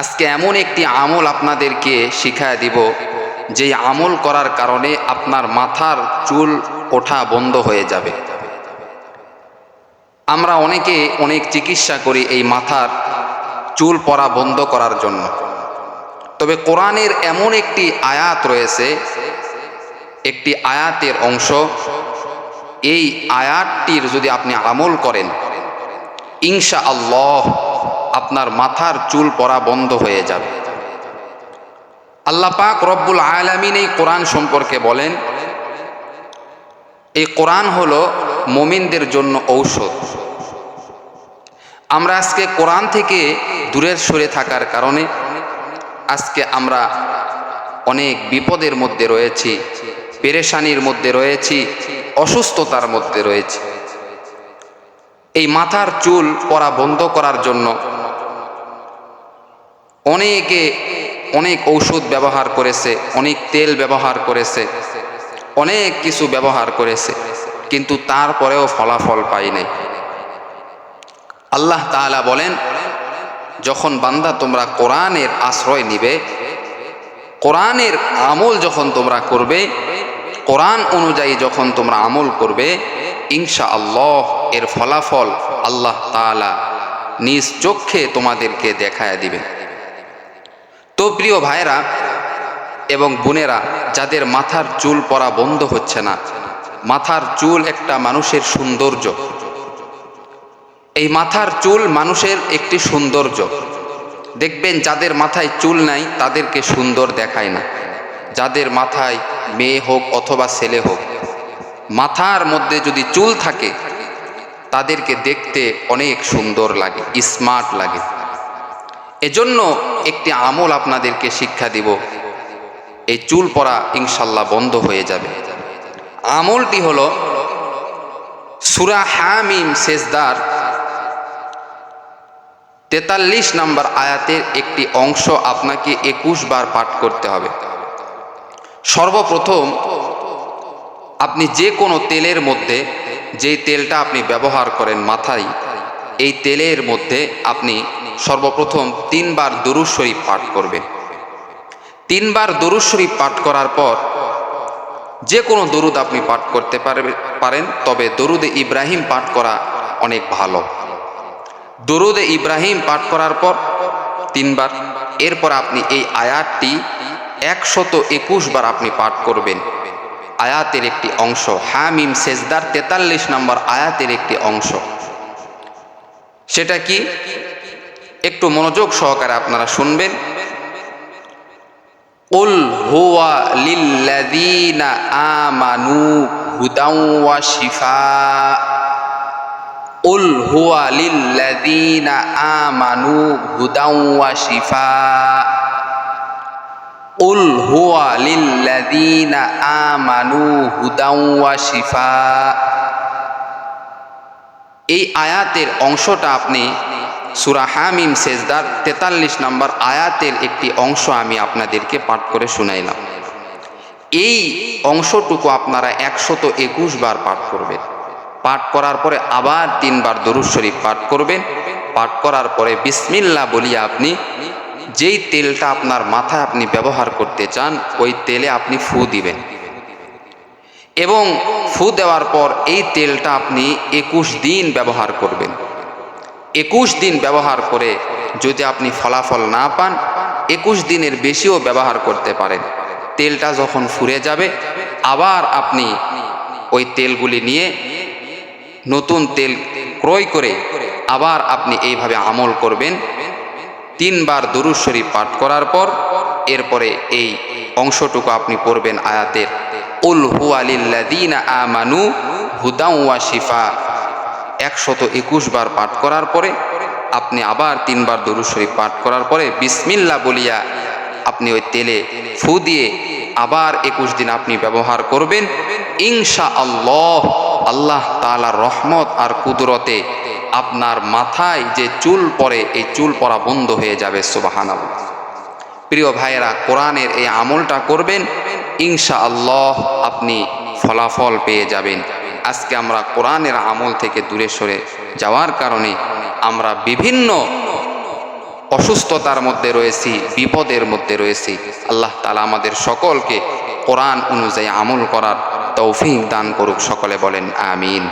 আজকে এমন একটি আমল আপনাদেরকে শিখায় দিব, যেই আমল করার কারণে আপনার মাথার চুল ওঠা বন্ধ হয়ে যাবে। আমরা অনেকে অনেক চিকিৎসা করি এই মাথার চুল পরা বন্ধ করার জন্য। তবে কোরআনের এমন একটি আয়াত রয়েছে, একটি আয়াতের অংশ। এই আয়াতটির যদি আপনি আমল করেন ইনশা আল্লাহ আপনার মাথার চুল পরা বন্ধ হয়ে যাবে। আল্লাহ পাক রব্বুল আলামিন এই কোরআন সম্পর্কে বলেন, এই কোরআন হলো মোমিনদের জন্য ঔষধ। আমরা আজকে কোরআন থেকে দূরের সরে থাকার কারণে আজকে আমরা অনেক বিপদের মধ্যে রয়েছি, পেরেশানির মধ্যে রয়েছি, অসুস্থতার মধ্যে রয়েছি। এই মাথার চুল পরা বন্ধ করার জন্য অনেকে অনেক ঔষধ ব্যবহার করেছে, অনেক তেল ব্যবহার করেছে, অনেক কিছু ব্যবহার করেছে, কিন্তু তারপরেও ফলাফল পাই নাই আল্লাহ তাআলা বলেন, যখন বান্দা তোমরা কোরআনের আশ্রয় নিবে, কোরআনের আমল যখন তোমরা করবে, কোরআন অনুযায়ী যখন তোমরা আমল করবে ইনশা আল্লাহ এর ফলাফল আল্লাহ তাআলা নিজ চক্ষে তোমাদেরকে দেখায় দিবে তো প্রিয় ভাইরা এবং বোনেরা, যাদের মাথার চুল পরা বন্ধ হচ্ছে না, মাথার চুল একটা মানুষের সৌন্দর্য। এই মাথার চুল মানুষের একটি সৌন্দর্য। দেখবেন যাদের মাথায় চুল নাই, তাদেরকে সুন্দর দেখায় না। যাদের মাথায় মেয়ে হোক অথবা ছেলে হোক, মাথার মধ্যে যদি চুল থাকে, তাদেরকে দেখতে অনেক সুন্দর লাগে, স্মার্ট লাগে। এজন্য একটি আমল আপনাদেরকে শিক্ষা দিব। এই চুল পরা ইনশাল্লাহ বন্ধ হয়ে যাবে। আমলটি হল সুরা হামিম শেষদার তেতাল্লিশ নাম্বার আয়াতের একটি অংশ আপনাকে একুশ বার পাঠ করতে হবে। সর্বপ্রথম আপনি যে কোনো তেলের মধ্যে যেই তেলটা আপনি ব্যবহার করেন মাথায়, এই তেলের মধ্যে আপনি সর্বপ্রথম তিনবার দরুদ শরীফ পাঠ করবেন তিনবার দরুদ শরীফ পাঠ করার পর যে কোনো দরুদ আপনি পাঠ করতে পারেন, তবে দরুদে ইব্রাহিম পাঠ করা অনেক ভালো। দরুদে ইব্রাহিম পাঠ করার পর তিনবার, এরপর আপনি এই আয়াতটি একশত একুশ বার আপনি পাঠ করবেন। আয়াতের একটি অংশ, হামিম সেজদার তেতাল্লিশ নম্বর আয়াতের একটি অংশ। সেটা কি? একটু মনোযোগ সহকারে আপনারা শুনবেন। উল হুয়া লিল্লাযীনা আমানু হুদাও ওয়া শিফা। উল হুয়া লিল্লাযীনা আমানু হুদাও ওয়া শিফা। উল হুয়া লিল্লাযীনা আমানু হুদাও ওয়া শিফা। এই আয়াতের অংশটা আপনি সুরা হামিম সেজদার তেতাল্লিশ নম্বর আয়াতের একটি অংশ আমি আপনাদেরকে পাঠ করে শুনাইলাম। এই অংশটুকু আপনারা একশত একুশ বার পাঠ করবেন। পাঠ করার পরে আবার তিনবার দরুদ শরীফ পাঠ করবেন। পাঠ করার পরে বিসমিল্লা বলিয়া আপনি যেই তেলটা আপনার মাথায় আপনি ব্যবহার করতে চান, ওই তেলে আপনি ফু দিবেন। এবং ফু দেওয়ার পর এই তেলটা আপনি একুশ দিন ব্যবহার করবেন। একুশ দিন ব্যবহার করে যদি আপনি ফলাফল না পান, একুশ দিনের বেশিও ব্যবহার করতে পারেন। তেলটা যখন ফুরে যাবে, আবার আপনি ওই তেলগুলি নিয়ে নতুন তেল ক্রয় করে আবার আপনি এইভাবে আমল করবেন। তিনবার দরুদ শরীফ পাঠ করার পর এরপরে এই অংশটুকু আপনি পড়বেন আয়াতের, উল হু হুয়ালিল্লাদিনা আমানু হুদাউ ওয়া শিফা। একশত একুশ বার পাঠ করার পরে আপনি আবার তিনবার দরুদ শরীফ পাঠ করার পরে বিসমিল্লা বলিয়া আপনি ওই তেলে ফু দিয়ে আবার একুশ দিন আপনি ব্যবহার করবেন। ইনশা আল্লাহ আল্লাহ তালার রহমত আর কুদরতে আপনার মাথায় যে চুল পরে এই চুল পরা বন্ধ হয়ে যাবে সুবাহান প্রিয় ভাইয়েরা, কোরআনের এই আমলটা করবেন ইনশা আল্লাহ আপনি ফলাফল পেয়ে যাবেন। আজকে আমরা কোরআনের আমল থেকে দূরে সরে যাওয়ার কারণে আমরা বিভিন্ন অসুস্থতার মধ্যে রয়েছি, বিপদের মধ্যে রয়েছি। আল্লাহ তালা আমাদের সকলকে কোরআন অনুযায়ী আমল করার তৌফিক দান করুক, সকলে বলেন, আমিন।